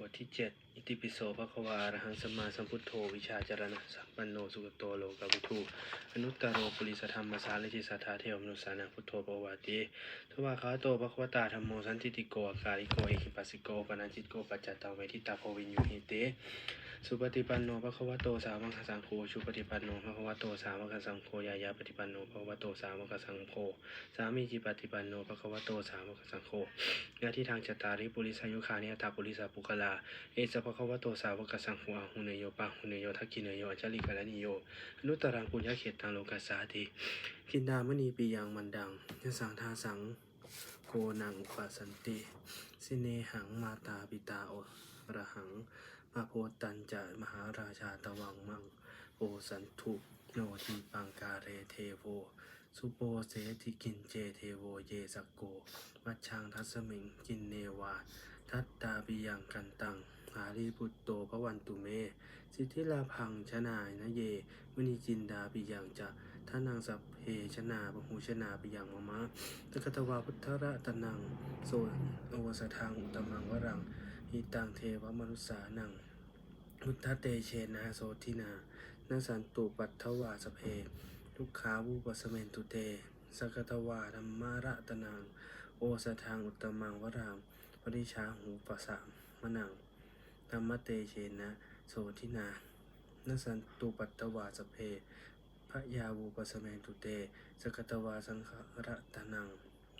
บทที่ 7 อิติปิโสภะควาอระหังสมาสัมพุทโธวิชาจารณะสัมปันโนสุกโตโลกวิทูอนุตตรโรปุริสธรรมสารติสัทธาเทวมนุสานังพุทโธปวาติทวาคาโตภะควตาธรรมโมสันติติโกอาการิโกเอกิปัสสิโกปนัญจิตโกปัจจตตังเวทิตาโพวินยูหิเต สุปฏิปันโนภะควโตสาวกสังโฆชุปฏิปันโนภะควโตสาวกสังโฆยายาปฏิปันโนภะควโตสาวกสังโฆสามีจิปฏิปันโนภะควโตสาวกสังโฆญาติทางจตาริปุริสายุคานิยตาปุริสาปุคลา เอสภะควโตสาวกสังโฆอาหุเนโยปะหุเนโยทักขิเนโยอัจลิกาลนิโยอนุตรังปุญญเขตตังโลกัสาติกินดามณีปียังมันดังยสังทาสังโกนังอุปสันติ สิเนหังมาตาปิตาโอระหัง มาโพตัญจะมหาราชาตวังมังโอสันทุโนทีปังกาเรเทโว สุโปเสติกินเจเทโวเยสกโก มัชชังทัสมิงกินเนวา ทัตตาปิยังกันตังหารีปุตโตพระวันตุเม สิทธิลาพังชนายนะเยมณีจินดาปิยังจะท่านังสัพเพชนาปหูชนาปิยังมะมะตะกตวาพุทธระตนังโซโอวสทังอุตมังวรัง หิตังเทวมนุษานังมุทธเตเชนะโสทินานาสันตุปัตถวาสเพทุกขาวุปสเมนตุเตสกตวาธรรมาระตนังโอสทังอุตมังวรามปริชาหูปสามมนังธรรมเตเชนะโสทินานาสันตุปัตถวาสเพพระยาวุปสเมนตุเต สกตวาสังฆระตนัง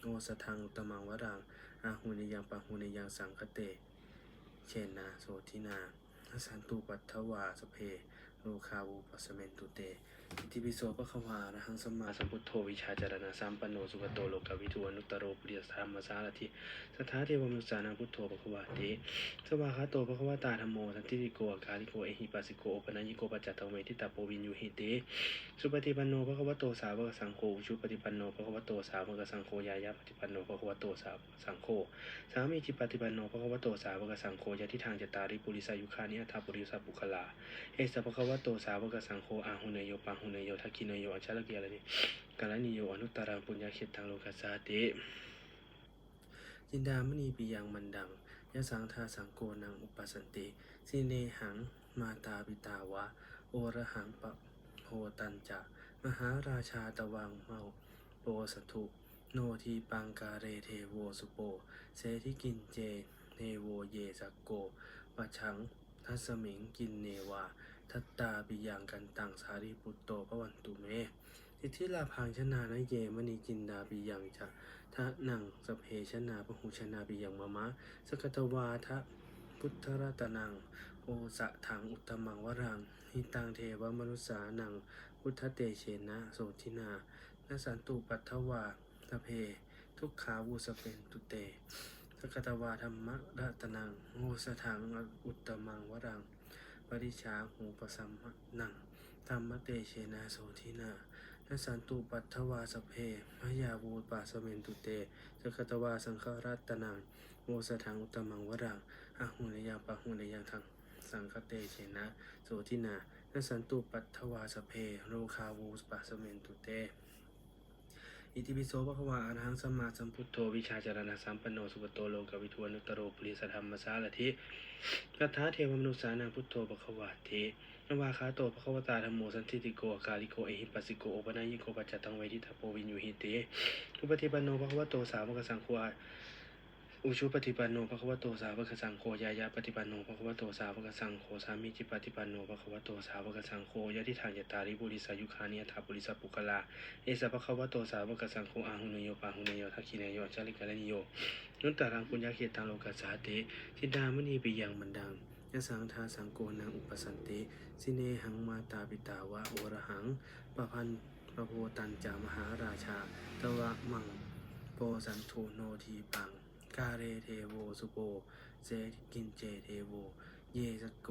โอสทังอุตมังวรังอาหุนิยังปะหุนิยังสังคเต เชนนาโสทินาสันตุปัตวาสเพโลคาวุปัสสเมนตุเต อิติปิโสปะคะวาอะระหังสมมาสัมพุทโธวิชาจารณะสัมปันโนสุขโตโลกวิทูอนุตตโรปุริสธรรมสารทิสทธาเทวมนุสานังพุทโธปะคะวาติสวาคาโตปะคะวตาธรรมโมสันติติโกอาการิโกเอหิปัสสิโกโอปนัญญิโกปัจจตเวทิตาโปวินยูหิเตสุปฏิปันโนภะคะวะโตสาวกสังโฆอุชุปฏิปันโนภะคะวะโตสาวกสังโฆยายาปฏิปันโนภะคะวะโตสาวกสังโฆสามีจิปฏิปันโนภะคะวะโตสาวกสังโฆยะทิทางจตาริปุริสายุคานิอัตถาปุริสาปุคลาเอสะภะคะวะโตสาวกสังโฆอาหุเนโยปังหุเนโยทักขิเนโยอัจฉริยะละนิกาลนิโยอนุตตรังปุญญาเขตังโลกัสาติจินดามณีปิยังมันดังยะสังทาสังโกนังอุปสันติสิเนหังมาตาปิตาวะ โอระหังปะโหตันจะมหาราชาตวังเมาโปสถุโนทีปังกาเรเทโวสุโปเสธิกินเจเนโวเยสักโกปัชังทัสมิงกินเนวา ทัตตาปิยังกันตังสารีปุตโตพระวันตุเมสิทธิลาพังชนานะเยมณีจินดาปิยังจะทะนังสเพชนาปหุชนาปิยังมะมะ สกตวาทะพุทธรัตนัง โอสะถังอุตมังวรังหิตังเทวมนุสสานัง พุทธเตเชนะโสทินานาสันตุปัทถวาสเพ ทุกขาวุสเป็นตุเต สกตวาธรรมรัตนังโอสะถังอุตตมังวรัง ปริชาหูปสัมมนังธรรมเตเชนะโสทินานาสันตุปัทถวาสเพพยาวูปาสเมนตุเตสกตวาสังฆรัตนังโอสถังอุตมังวรังอาหุนยังปะหุนยังทังสังคเตเชนะโสทินานาสันตุปัทถวาสเพโลคาวูปาสเมนตุเต อิติปิโสภะควาอรหังสัมมาสัมพุทโธวิชาจารณะสัมปันโนสุปโตโลกวิทวนุตโรปริสธรรมสาลทิกัทาเทวมนุสานังพุทโธภะควาเทนวาคาโตภะควตาธรรมโมสันติติโกอกาลิโกเอหิปัสสิโกโอปนายิโกปัจจตังเวทิตาโปวินยูหิเตทุปฏิปันโนภะควโตสาวกสังควา อุชุปฏิปันโนภะควโตสาวกสังโฆยายาปฏิปันโนภะควโตสาวกสังโฆสามีจิปฏิปันโนภะควโตสาวกสังโฆยะทิทางยตาริบุริสายุคานิยถาปุริสปุคลาเอสะภะควโตสาวกสังโฆอาหุเนโยปาหุเนโยทักขิเนโยจฉริกาลนิโยนุตตรังปุญญาเขตังโลกัสสาติทิดามณีปิยังมันดังยะสังทาสังโกนังอุปสันติสิเนหังมาตาปิตาวะโอระหังปะพันปะโพตันจามหาราชาตวะมังโปสันโทโนทีปัง กาเรเทโวสุโปเซกินเจเทโว เยสโก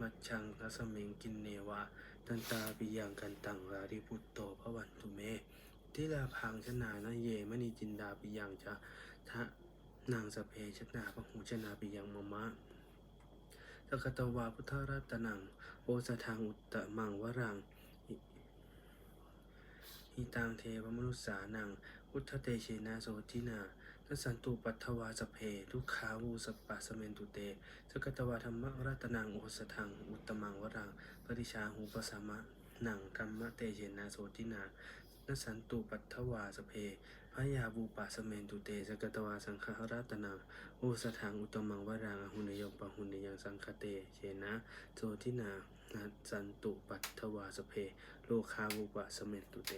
มัชชังทัสมิงกินเนวาตันตาปิยังกันตังราริพุตโตพระวันตุเมทิลาพังชนานะเยมณีจินดาปิยังจะทะนางสเพชนาพระหูชนาปิยังมะมะสกตวาพุทธรัตนัง โอสทังอุตตมังวรังหิตังเทวมนุสสานัง พุทธเตเชนะโสทินา นสันตุปัทวาสเพทุกขาวูสปะสเมนตุเตสกตวาธรรมรัตนังโอสถังอุตมังวรังปริชาหูปสามะหนังธรรมะเตเยนาโสตินานสันตุปัทวาสเพพยาบูปะสเมนตุเตสกตวาสังฆรัตนังโอสถังอุตมังวรังอหุนยมปะหุนยังสังคเตเยนะโสตินานสันตุปัทวาสเพโลคาวูปะสเมนตุเต